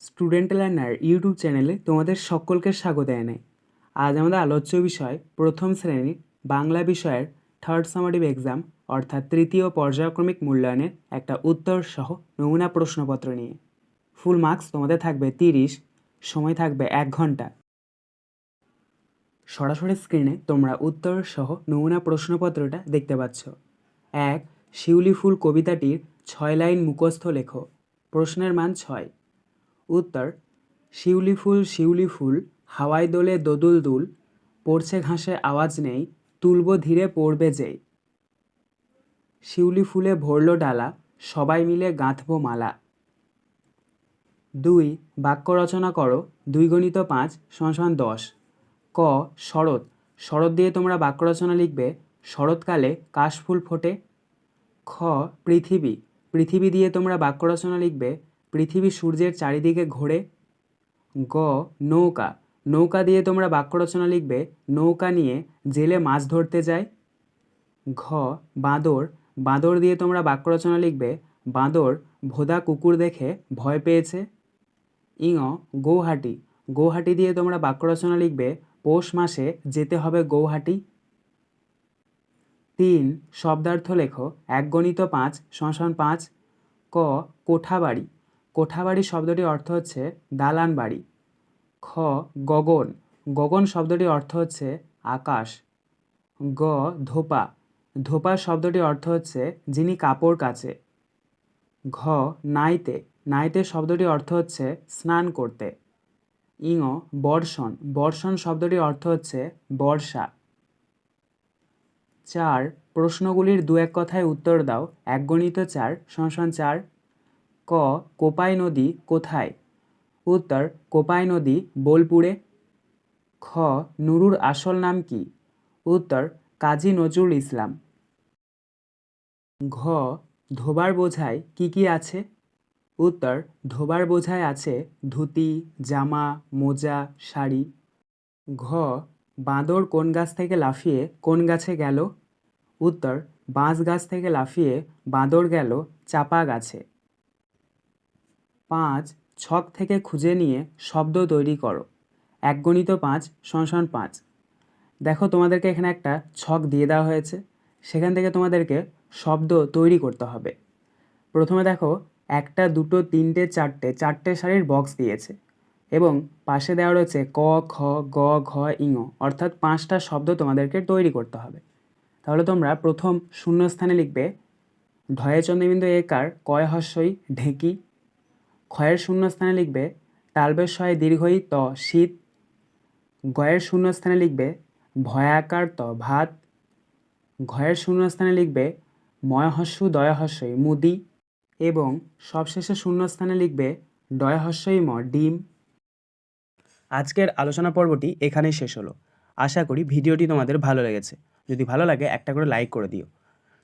Student learner YouTube চ্যানেলে তোমাদের সকলকে স্বাগত জানাই। আজ আমাদের আলোচ্য বিষয় প্রথম শ্রেণির বাংলা বিষয়ের থার্ড সামারিভ এক্সাম অর্থাৎ তৃতীয় পর্যায়ক্রমিক মূল্যায়নের একটা উত্তর সহ নমুনা প্রশ্নপত্র নিয়ে। ফুল মার্কস তোমাদের থাকবে তিরিশ, সময় থাকবে এক ঘণ্টা। সরাসরি স্ক্রিনে তোমরা উত্তর সহ নমুনা প্রশ্নপত্রটা দেখতে পাচ্ছ। এক, শিউলি ফুল কবিতাটির ছয় লাইন মুখস্থ লেখো। প্রশ্নের মান ছয়। উত্তর, শিউলি ফুল শিউলি ফুল হাওয়ায় দোলে দোদুল দুল, পড়ছে ঘাসে আওয়াজ নেই, তুলব ধীরে পড়বে যেই শিউলি ফুলে ভরল ডালা, সবাই মিলে গাঁথবো মালা। দুই, বাক্য রচনা করো, দুই গণিত পাঁচ সমান দশ। ক, শরৎ শরৎ দিয়ে তোমরা বাক্য রচনা লিখবে, শরৎকালে কাশফুল ফোটে। খ, পৃথিবী পৃথিবী দিয়ে তোমরা বাক্য রচনা লিখবে পৃথিবী সূর্যের চারিদিকে ঘোরে। গ, নৌকা। নৌকা দিয়ে তোমরা বাক্য রচনা লিখবে, নৌকা নিয়ে জেলে মাছ ধরতে যায়। ঘ, বাঁদর। বাঁদর দিয়ে তোমরা বাক্য রচনা লিখবে, বাঁদর ভোদা কুকুর দেখে ভয় পেয়েছে। ইঙ গৌহাটি। গৌহাটি দিয়ে তোমরা বাক্য রচনা লিখবে, পৌষ মাসে যেতে হবে গৌহাটি। তিন, শব্দার্থ লেখো। এক গণিত পাঁচ সমান পাঁচ। ক, কোঠাবাড়ি। কোঠাবাড়ি শব্দটির অর্থ হচ্ছে দালান বাড়ি খ, গগন। গগন শব্দটির অর্থ হচ্ছে আকাশ। গ, ধোপা। ধোপা শব্দটির অর্থ হচ্ছে যিনি কাপড় কাচে। ঘ, নাইতে। নাইতে শব্দটির অর্থ হচ্ছে স্নান করতে। ইঙ, বর্ষণ। বর্ষণ শব্দটির অর্থ হচ্ছে বর্ষা। চার, প্রশ্নগুলির দু এক কথায় উত্তর দাও। এক গণিত চার সমান চার ক, কোপাই নদী কোথায়? উত্তর, কোপাই নদী, বোলপুরে। খ, নুরুর আসল নাম কি? উত্তর, কাজী নজরুল ইসলাম। ঘ, ধোবার বোঝায় কি কি আছে? উত্তর, ধোবার বোঝায় আছে ধুতি, জামা, মোজা, শাড়ি। ঘ, বাঁদর কোন গাছ থেকে লাফিয়ে কোন গাছে গেল? উত্তর, বাঁশ গাছ থেকে লাফিয়ে বাঁদর গেল চাপা গাছে। পাঁচ ছক থেকে খুঁজে নিয়ে শব্দ তৈরি করো। এক গণিত পাঁচ, সমান পাঁচ। দেখো তোমাদেরকে এখানে একটা ছক দিয়ে দেওয়া হয়েছে। সেখান থেকে তোমাদেরকে শব্দ তৈরি করতে হবে। প্রথমে দেখো, একটা, দুটো, তিনটে, চারটে চারটে শাড়ির বক্স দিয়েছে এবং পাশে দেওয়া রয়েছে ক, খ, গ, ঘ, ইঙ, অর্থাৎ পাঁচটা শব্দ তোমাদেরকে তৈরি করতে হবে। তাহলে তোমরা প্রথম শূন্যস্থানে লিখবে ঢয়ে চন্দ্রবিন্দু একার কয় হস্যই, ঢেঁকি ক্ষয়ের শূন্যস্থানে লিখবে তালবেশয় দীর্ঘই ত শীত, গয়ের শূন্যস্থানে লিখবে, ভয়াকার ত ভাত, ঘয়ের শূন্যস্থানে লিখবে, ময়হস্যু দয়হস্যই মুদি এবং সবশেষে শূন্যস্থানে লিখবে, ডয়হস্যই ম ডিম। আজকের আলোচনা পর্বটি এখানেই শেষ হলো। আশা করি ভিডিওটি তোমাদের ভালো লেগেছে। যদি ভালো লাগে একটা করে লাইক করে দিও।